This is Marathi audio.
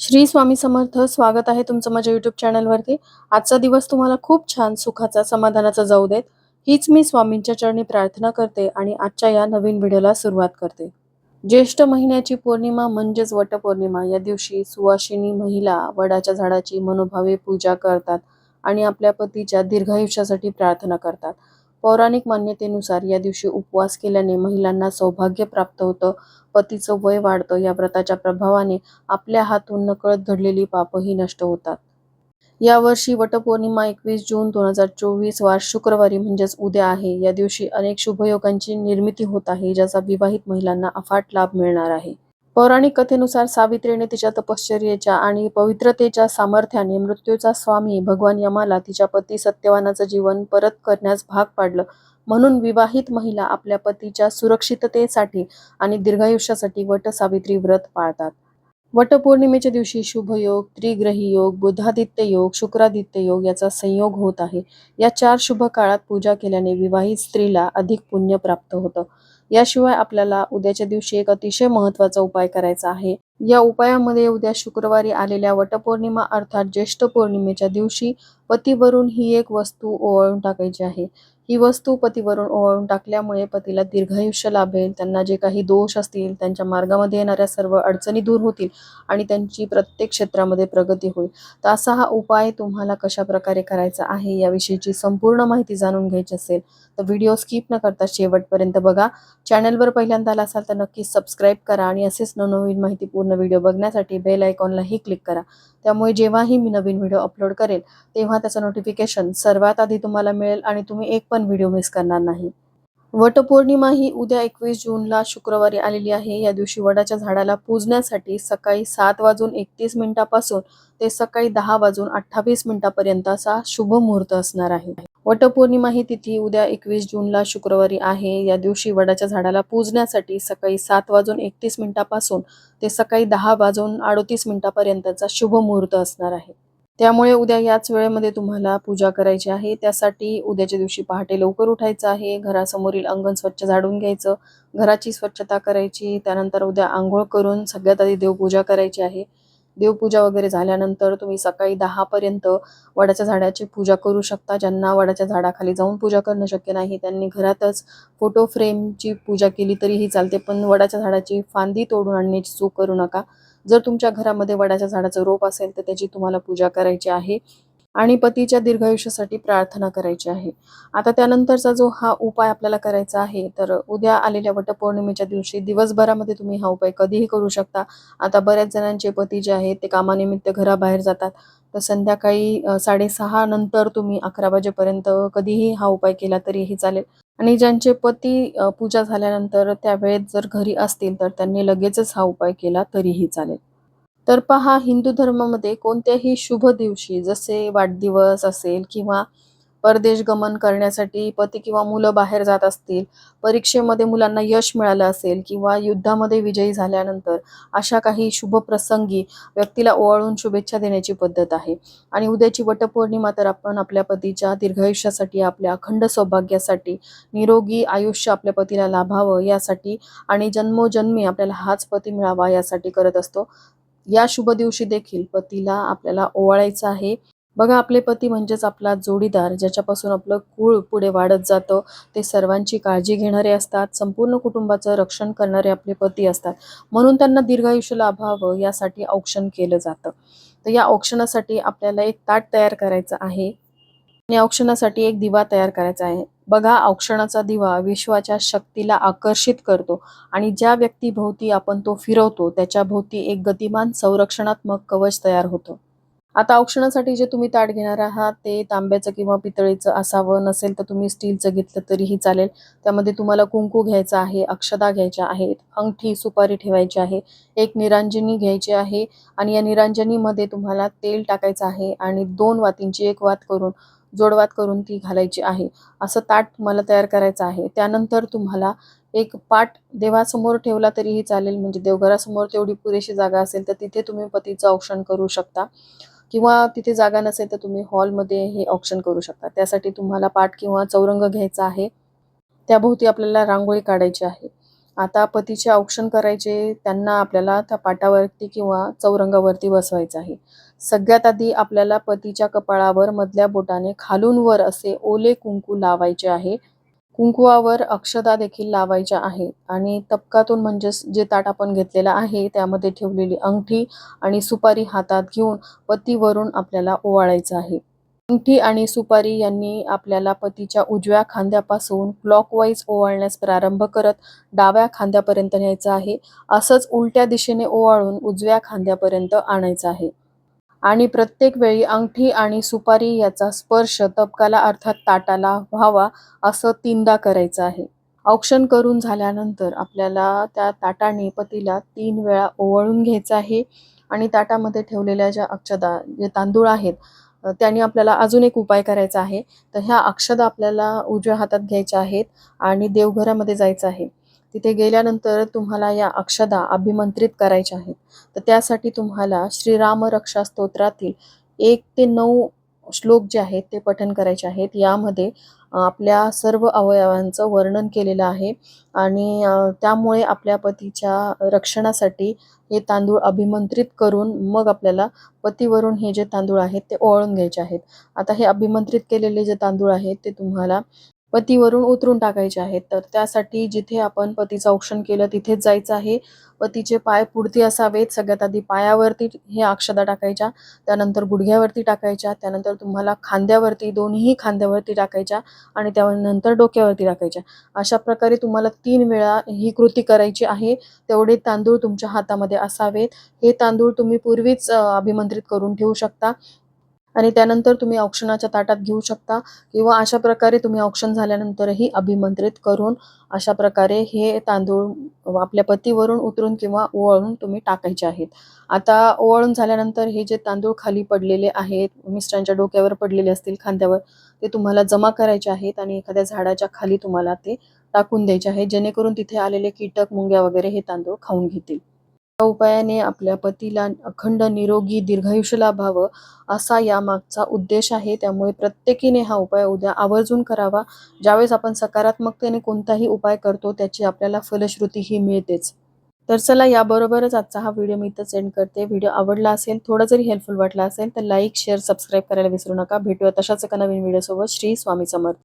श्री स्वामी समर्थ स्वागत आहे तुमचं माझ्या युट्यूब चॅनलवरती आजचा दिवस तुम्हाला खूप छान सुखाचा समाधानाचा जाऊ देत. हीच मी स्वामींच्या चरणी प्रार्थना करते आणि आजच्या या नवीन व्हिडिओला सुरुवात करते. ज्येष्ठ महिन्याची पौर्णिमा म्हणजेच वटपौर्णिमा. या दिवशी सुवासिनी महिला वडाच्या झाडाची मनोभावे पूजा करतात आणि आपल्या पतीच्या दीर्घायुष्यासाठी प्रार्थना करतात. पौराणिक मान्यतेनुसार या दिवशी उपवास केल्याने महिलांना सौभाग्य प्राप्त होतं. पतीचं वय वाढतं या व्रताच्या प्रभावाने आपल्या हातून नकळत घडलेली पापही नष्ट होतात. यावर्षी वटपौर्णिमा एकवीस जून दोन हजार चोवीस वार शुक्रवारी म्हणजेच उद्या आहे. या दिवशी अनेक शुभयोगांची निर्मिती होत आहे ज्याचा विवाहित महिलांना अफाट लाभ मिळणार आहे. पौराणिक कथेनुसार सावित्रीने तिच्या तपश्चर्येच्या आणि पवित्रतेच्या सामर्थ्याने मृत्यूचा स्वामी भगवान यमाला तिच्या पती सत्यवानाचं जीवन परत करण्यास भाग पाडलं. म्हणून विवाहित महिला आपल्या पतीच्या सुरक्षिततेसाठी आणि दीर्घायुष्यासाठी वट सावित्री व्रत पाळतात. वटपौर्णिमेच्या दिवशी शुभ योग त्रिग्रही योग बुधादित्य योग शुक्रादित्य योग याचा संयोग होत आहे. या चार शुभ काळात पूजा केल्याने विवाहित स्त्रीला अधिक पुण्य प्राप्त होतं. याशिवाय आपल्याला उद्याच्या दिवशी एक अतिशय महत्त्वाचा उपाय करायचा आहे. या उपायामध्ये उद्या शुक्रवारी आलेल्या वटपौर्णिमा अर्थात ज्येष्ठ पौर्णिमेच्या दिवशी पतीवरून ही एक वस्तू ओवाळून टाकायची आहे. ही वस्तू पतीवरून ओवाळून टाकल्यामुळे पतीला दीर्घायुष्य लाभेल. त्यांना जे काही दोष असतील त्यांच्या मार्गामध्ये येणाऱ्या सर्व अडचणी दूर होतील आणि त्यांची प्रत्येक क्षेत्रामध्ये प्रगती होईल. तर असा हा उपाय तुम्हाला कशा प्रकारे करायचा आहे याविषयीची संपूर्ण माहिती जाणून घ्यायची असेल तर व्हिडिओ स्किप न करता शेवटपर्यंत बघा. चॅनलवर पहिल्यांदा आला असाल तर नक्कीच सबस्क्राईब करा आणि असेच नवनवीन माहिती पूर्ण व्हिडिओ बघण्यासाठी बेल आयकॉनलाही क्लिक करा. त्यामुळे जेव्हाही मी नवीन व्हिडिओ अपलोड करेल तेव्हा त्याचं नोटिफिकेशन सर्वात आधी तुम्हाला मिळेल आणि तुम्ही एक पण व्हिडिओ मिस करणार नाही. वटपौर्णिमा ही उद्या एकवीस जूनला शुक्रवारी आलेली आहे. या दिवशी वडाच्या झाडाला पूजण्यासाठी सकाळी सात वाजून एकतीस मिनिटापासून ते सकाळी दहा वाजून अठ्ठावीस मिनिटापर्यंतचा शुभ मुहूर्त असणार आहे. वटपौर्णिमा ही तिथी उद्या एकवीस जूनला शुक्रवारी आहे. या दिवशी वडाच्या झाडाला पूजण्यासाठी सकाळी सात वाजून एकतीस मिनिटापासून ते सकाळी दहा वाजून अडोतीस मिनिटापर्यंतचा शुभ मुहूर्त असणार आहे. त्यामुळे उद्या याच वेळेमध्ये तुम्हाला पूजा करायची आहे. त्यासाठी उद्याच्या दिवशी पहाटे लवकर उठायचं आहे. घरासमोरील अंगण स्वच्छ झाडून घ्यायचं. घराची स्वच्छता करायची. त्यानंतर उद्या आंघोळ करून सगळ्यात आधी देवपूजा करायची आहे. देवपूजा वगैरे झाल्यानंतर तुम्ही सकाळी दहापर्यंत वडाच्या झाडाची पूजा करू शकता. ज्यांना वडाच्या झाडाखाली जाऊन पूजा करणं शक्य नाही त्यांनी घरातच फोटो फ्रेमची पूजा केली तरीही चालते. पण वडाच्या झाडाची फांदी तोडून आणण्याची चूक करू नका. जर तुमच्या घरामध्ये वडाच्या झाडाचं रोप असेल तर त्याची तुम्हाला पूजा करायची आहे आणि पतीच्या दीर्घायुष्यासाठी प्रार्थना करायची आहे. आता त्यानंतरचा जो हा उपाय आपल्याला करायचा आहे तर उद्या आलेल्या वटपौर्णिमेच्या दिवशी दिवसभरामध्ये तुम्ही हा उपाय कधीही करू शकता. आता बऱ्याच जणांचे पती जे आहेत ते कामानिमित्त घराबाहेर जातात. तर संध्याकाळी साडेसहा नंतर तुम्ही अकरा वाजेपर्यंत कधीही हा उपाय केला तरीही चालेल. आणि ज्यांचे पती पूजा झाल्यानंतर त्यावेळेत जर घरी असतील तर त्यांनी लगेचच हा उपाय केला तरीही चालेल. तर पहा हिंदू धर्मामध्ये कोणत्याही शुभ दिवशी जसे वाढदिवस असेल किंवा परदेश गमन करण्यासाठी पती किंवा मुलं बाहेर जात असतील परीक्षेमध्ये मुलांना यश मिळालं असेल किंवा युद्धामध्ये विजयी झाल्यानंतर अशा काही शुभ प्रसंगी व्यक्तीला ओवाळून शुभेच्छा देण्याची पद्धत आहे. आणि उद्याची वटपौर्णिमा तर आपण आपल्या पतीच्या दीर्घायुष्यासाठी आपल्या अखंड सौभाग्यासाठी निरोगी आयुष्य आपल्या पतीला लाभावं यासाठी आणि जन्मोजन्मी आपल्याला हाच पती मिळावा यासाठी करत असतो. या शुभ दिवशी देखील पतीला आपल्याला ओवाळायचं आहे. बघा आपले पती म्हणजेच आपला जोडीदार ज्याच्यापासून आपलं कुळ पुढे वाढत जातं ते सर्वांची काळजी घेणारे असतात संपूर्ण कुटुंबाचं रक्षण करणारे आपले पती असतात. म्हणून त्यांना दीर्घायुष्य लाभावं यासाठी औक्षण केलं जातं. तर या औक्षणासाठी आपल्याला एक ताट तयार करायचं आहे. आणि औक्षणासाठी एक दिवा तयार करायचा आहे. बघा औक्षणाचा दिवा विश्वाच्या शक्तीला आकर्षित करतो आणि ज्या व्यक्तीभोवती आपण तो फिरवतो त्याच्या भोवती एक गतिमान संरक्षणात्मक कवच तयार होतं. आता औक्षणासाठी जे तुम्ही ताट घेणार आहात ते तांब्याचं किंवा पितळेचं असावं नसेल तर तुम्ही स्टीलचं घेतलं तरीही चालेल. त्यामध्ये तुम्हाला कुंकू घ्यायचं आहे अक्षदा घ्यायच्या आहेत अंगठी सुपारी ठेवायची आहे एक निरांजनी घ्यायची आहे आणि या निरांजनीमध्ये तुम्हाला तेल टाकायचं आहे आणि दोन वातींची एक वात करून जोडवात करून ती घालायची आहे. असं ताट तुम्हाला तयार करायचं आहे. त्यानंतर तुम्हाला एक पाट देवासमोर ठेवला तरीही चालेल म्हणजे देवघरासमोर तेवढी पुरेशी जागा असेल तर तिथे तुम्ही पतीचं औक्षण करू शकता. किंवा तिथे जागा नसेल तर तुम्ही हॉलमध्ये हे ऑप्शन करू शकता. त्यासाठी तुम्हाला पाठ किंवा चौरंग घ्यायचा आहे. त्याभोवती आपल्याला रांगोळी काढायची आहे. आता पतीचे औक्षण करायचे त्यांना आपल्याला त्या पाटावरती किंवा चौरंगावरती बसवायचं आहे. सगळ्यात आधी आपल्याला पतीच्या कपाळावर मधल्या बोटाने खालून वर असे ओले कुंकू लावायचे आहे. कुंकुवावर अक्षदा देखील लावायच्या आहे आणि तपकातून म्हणजेच जे ताट आपण घेतलेलं आहे त्यामध्ये ठेवलेली अंगठी आणि सुपारी हातात घेऊन पतीवरून आपल्याला ओवाळायचं आहे. अंगठी आणि सुपारी यांनी आपल्याला पतीच्या उजव्या खांद्यापासून क्लॉकवाईज ओवाळण्यास प्रारंभ करत डाव्या खांद्यापर्यंत न्यायचं आहे. असंच उलट्या दिशेने ओवाळून उजव्या खांद्यापर्यंत आणायचं आहे. आणि प्रत्येक वेळी अंगठी आणि सुपारी याचा स्पर्श तबकाला अर्थात ताटाला व्हावा असं तीनदा करायचं आहे. औक्षण करून झाल्यानंतर आपल्याला त्या ताटाने पतीला तीन वेळा ओवळून घ्यायचं आहे आणि ताटामध्ये ठेवलेल्या ज्या अक्षदा जे तांदूळ आहेत त्याने त्यांनी आपल्याला अजून एक उपाय करायचा आहे. तर ह्या अक्षदा आपल्याला उजव्या हातात घ्यायच्या आहेत आणि देवघरामध्ये जायचं आहे. तिथे गेल्यानंतर तुम्हाला या अक्षदा अभिमंत्रित करायच्या आहेत. तर त्यासाठी तुम्हाला श्रीराम रक्षा स्तोत्रातील एक ते नऊ श्लोक जे आहेत ते पठन करायचे आहेत. यामध्ये आपल्या सर्व अवयवांचं वर्णन केलेलं आहे आणि त्यामुळे आपल्या पतीच्या रक्षणासाठी हे तांदूळ अभिमंत्रित करून मग आपल्याला पतीवरून हे जे तांदूळ आहेत ते ओळून घ्यायचे आहेत. आता हे अभिमंत्रित केलेले जे तांदूळ आहेत ते तुम्हाला पतीवरून उतरून टाकायचे आहेत. तर त्यासाठी जिथे आपण पतीचं औक्षण केलं तिथेच जायचं आहे. पतीचे पाय पुढती असावेत. सगळ्यात आधी पायावरती हे अक्षदा टाकायच्या त्यानंतर गुडघ्यावरती टाकायच्या त्यानंतर तुम्हाला खांद्यावरती दोन्ही खांद्यावरती टाकायच्या आणि त्यानंतर डोक्यावरती टाकायच्या. अशा प्रकारे तुम्हाला तीन वेळा ही कृती करायची आहे. तेवढे तांदूळ तुमच्या हातामध्ये असावेत. हे तांदूळ तुम्ही पूर्वीच अभिमंत्रित करून ठेवू शकता. आणि त्यानंतर तुम्ही औक्षणाच्या ताटात घेऊ शकता किंवा अशा प्रकारे तुम्ही औक्षण झाल्यानंतरही अभिमंत्रित करून अशा प्रकारे हे तांदूळ आपल्या पतीवरून उतरून किंवा ओवाळून तुम्ही टाकायचे आहेत. आता ओवाळून झाल्यानंतर हे जे तांदूळ खाली पडलेले आहेत मिस्टरांच्या डोक्यावर पडलेले असतील खांद्यावर ते तुम्हाला जमा करायचे आहेत आणि एखाद्या झाडाच्या खाली तुम्हाला ते टाकून द्यायचे आहेत जेणेकरून तिथे आलेले कीटक मुंग्या वगैरे हे तांदूळ खाऊन घेतील. या उपायाने आपल्या पतीला अखंड निरोगी दीर्घायुष्य लाभावं असा यामागचा उद्देश आहे. त्यामुळे प्रत्येकीने हा उपाय उद्या आवर्जून करावा. ज्यावेळेस आपण सकारात्मकतेने कोणताही उपाय करतो त्याची आपल्याला फलश्रुती ही मिळतेच. तर चला याबरोबरच आजचा हा व्हिडिओ मी इथं सेंड करते. व्हिडिओ आवडला असेल थोडा जरी हेल्पफुल वाटला असेल तर लाईक शेअर सबस्क्राईब करायला विसरू नका. भेटूया तशाच एका नवीन व्हिडिओसोबत. श्री स्वामी समर्थ.